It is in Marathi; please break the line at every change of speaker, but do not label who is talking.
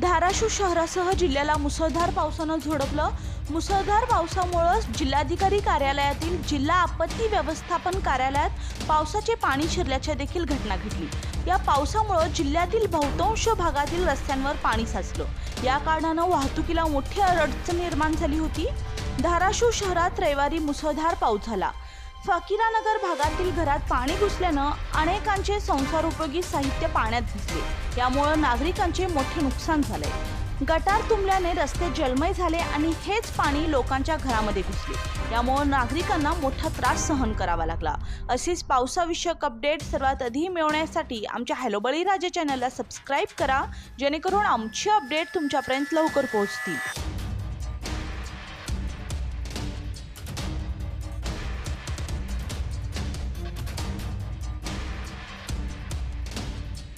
धाराशिव शहरासह जिल्ह्याला मुसळधार पावसानं झोडपलं. मुसळधार पावसामुळं जिल्हाधिकारी कार्यालयातील जिल्हा आपत्ती व्यवस्थापन कार्यालयात पावसाचे पाणी शिरल्याच्या देखील घटना घडली. या पावसामुळं जिल्ह्यातील बहुतांश भागातील रस्त्यांवर पाणी साचलं. या कारणानं वाहतुकीला मोठी अडचण निर्माण झाली होती. धाराशिव शहरात रविवारी मुसळधार पाऊस झाला. फकीरानगर भागातील घरात पाणी घुसल्यानं अनेकांचे संसारोपयोगी साहित्य पाण्यात भिजले यामुळं नागरिकांचे मोठे नुकसान झाले गटार तुंबल्याने रस्ते जलमय झाले आणि हेच पाणी लोकांच्या घरामध्ये घुसले. यामुळं नागरिकांना मोठा त्रास सहन करावा लागला. असेच पावसाविषयक अपडेट सर्वात आधी मिळवण्यासाठी आमच्या हॅलो बळीराजा चॅनलला सबस्क्राईब करा. जेणेकरून आमची अपडेट तुमच्यापर्यंत लवकर पोहोचतील.